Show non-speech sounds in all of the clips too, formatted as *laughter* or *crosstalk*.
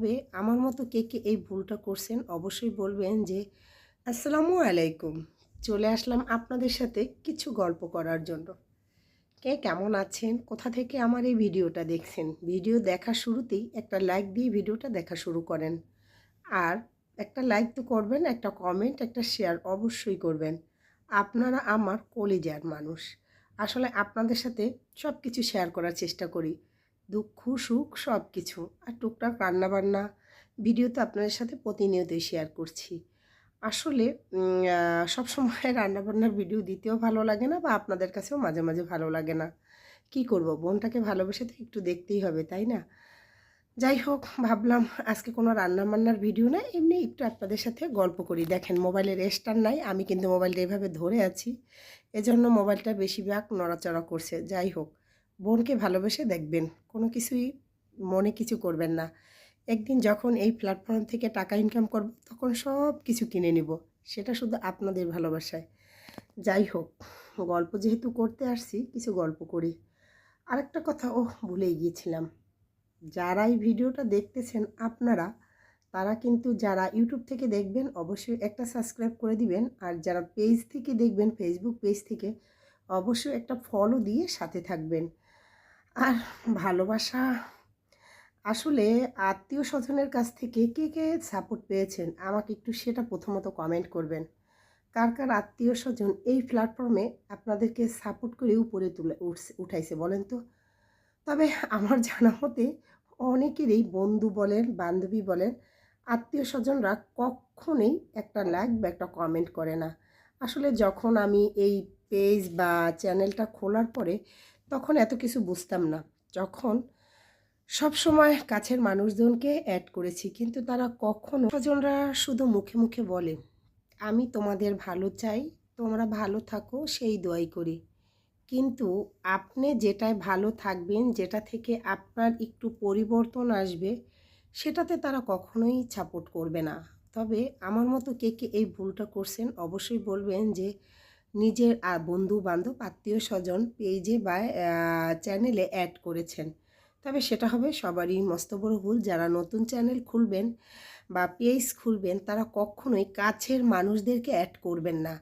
তবে আমার মতো কে কে এই ভুলটা করছেন অবশ্যই বলবেন যে, আসসালামু আলাইকুম। চলে আসলাম আপনাদের সাথে কিছু গল্প করার জন্য। কে কেমন আছেন? কোথা থেকে আমার এই ভিডিওটা দেখছেন? ভিডিও দেখা শুরুতেই একটা লাইক দিয়ে ভিডিওটা দেখা শুরু করেন। আর একটা লাইক তো করবেন, একটা কমেন্ট, একটা শেয়ার অবশ্যই করবেন। আপনারা আমার কলিজার মানুষ। আসলে আপনাদের সাথে সব কিছু শেয়ার করার চেষ্টা করি। দুঃখ সুখ সব কিছু আর টুকটাক রান্নাবান্না ভিডিও তো আপনাদের সাথে প্রতিনিয়তই শেয়ার করছি। আসলে উম, আহ, সবসময় *laughs* রান্নাবান্নার ভিডিও দিতেও ভালো লাগে না বা আপনাদের কাছেও মাঝে মাঝে ভালো লাগে না। কি করব? বোনটাকে ভালোবেসে তো একটু দেখতেই হবে তাই না? যাই হোক ভাবলাম আজকে কোনো রান্নাবান্নার ভিডিও না এমনি একটু আপনাদের সাথে গল্প করি। দেখেন মোবাইলের রেস্টার নাই আমি কিন্তু মোবাইলটা এভাবে ধরে আছি। এজন্য মোবাইলটা বেশিরভাগ নড়াচড়া করছে। যাই হোক বোনকে ভালোবেসে দেখবেন। কোনো কিছুই মনে কিছু করবেন না। একদিন যখন এই প্ল্যাটফর্ম থেকে টাকা ইনকাম করব, তখন সব কিছু কিনে নিব। সেটা শুধু আপনাদের ভালোবাসায়। যাই হোক, গল্প যেহেতু করতে আসছি, কিছু গল্প করি। আরেকটা কথা ও ভুলেই গিয়েছিলাম। যারা এই ভিডিওটা দেখতেছেন আপনারা, তারা কিন্তু যারা ইউটিউব থেকে দেখবেন, অবশ্যই একটা সাবস্ক্রাইব করে দিবেন। আর যারা পেজ থেকে দেখবেন ফেসবুক পেজ থেকে, অবশ্যই একটা ফলো দিয়ে সাথে থাকবেন। আর ভালোবাসা, আসলে আত্মীয় স্বজনের কাছ থেকে কে কে সাপোর্ট পেয়েছেন? আমাকে একটু সেটা প্রথমত কমেন্ট করবেন। কার কার আত্মীয় স্বজন এই প্ল্যাটফর্মে আপনাদেরকে সাপোর্ট করে উপরে তুলে উঠাইছে বলেন তো? তবে আমার *laughs* জানা মতে অনেকেরই বন্ধু বলেন, বান্ধবী বলেন আত্মীয় স্বজনরা কখনোই একটা লাইক বা একটা কমেন্ট করে না। আসলে যখন আমি এই পেজ বা চ্যানেলটা খোলার পরে তখন এত কিছু বুঝতাম না। যখন সব সময় কাছের মানুষজনকে অ্যাড করেছি, কিন্তু তারা কখনো স্বজনরা শুধু মুখে মুখে বলে, আমি তোমাদের ভালো চাই, তোমরা ভালো থাকো, সেই দোয়াই করি। কিন্তু আপনি যেটায় ভালো থাকবেন, যেটা থেকে আপনার একটু পরিবর্তন আসবে, সেটাতে তারা কখনোই সাপোর্ট করবে না। তবে আমার মতো কে কে এই ভুলটা করছেন, অবশ্যই বলবেন যে নিজের বন্ধু বান্ধব আত্মীয় স্বজন পেজে বা চ্যানেলে অ্যাড করেছেন। তবে সেটা হবে সবারই মস্ত বড় ভুল। যারা নতুন চ্যানেল খুলবেন বা পেজ খুলবেন, তারা কখনোই কাছের মানুষদেরকে অ্যাড করবেন না।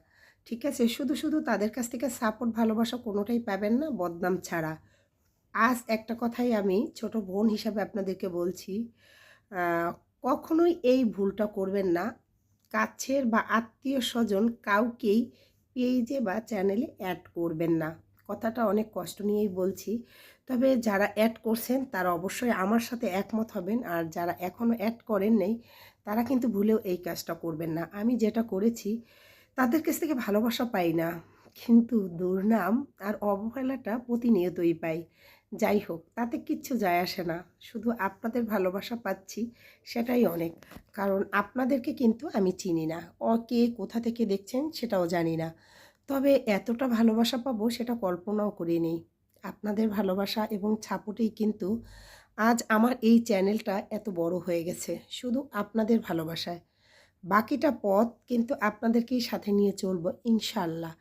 ঠিক আছে? শুধু শুধু তাদের কাছ থেকে সাপোর্ট, ভালোবাসা কোনোটাই পাবেন না বদনাম ছাড়া। আজ একটা কথাই আমি ছোট বোন হিসাবে আপনাদেরকে বলছি কখনোই এই ভুলটা করবেন না। কাছের বা আত্মীয় স্বজন কাউকেই পেজে বা চ্যানেলে অ্যাড করবেন না। কথাটা অনেক কষ্ট নিয়েই বলছি। তবে যারা অ্যাড করছেন, তারা অবশ্যই আমার সাথে একমত হবেন। আর যারা এখনও অ্যাড করেন নেই, তারা কিন্তু ভুলেও এই কাজটা করবেন না। আমি যেটা করেছি, তাদের কাছ থেকে ভালোবাসা পাই না। কিন্তু দুর্নাম আর অবহেলাটা প্রতিনিয়তই পাই। যাই হোক, তাতে কিচ্ছু যায় আসে না। শুধু আপনাদের ভালোবাসা পাচ্ছি, সেটাই অনেক। কারণ আপনাদেরকে কিন্তু আমি চিনি না। অ, কে কোথা থেকে দেখছেন সেটাও জানি না। তবে এতটা ভালোবাসা পাবো সেটা কল্পনাও করি নেই। আপনাদের ভালোবাসা এবং ছাপোটেই কিন্তু আজ আমার এই চ্যানেলটা এত বড় হয়ে গেছে, শুধু আপনাদের ভালোবাসায়। বাকিটা পথ কিন্তু আপনাদেরকেই সাথে নিয়ে চলবো ইনশাল্লাহ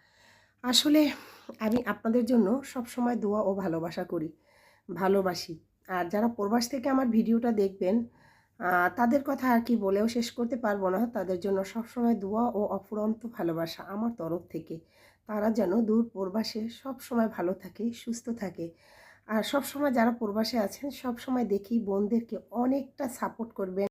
আসলে আমি আপনাদের জন্য সব সময় দোয়া ও ভালোবাসা করি। ভালোবাসি। আর যারা প্রবাস থেকে আমার ভিডিওটা দেখবেন তাদের কথা আর কি বলেও শেষ করতে পারব না। তাদের জন্য সবসময় দোয়া ও অফুরন্ত ভালোবাসা আমার তরফ থেকে। তারা যেন দূর প্রবাসে সব সময় ভালো থাকে, সুস্থ থাকে। আর সব সময় যারা প্রবাসে আছেন, সব সময় দেখি বোনদেরকে অনেকটা সাপোর্ট করবেন।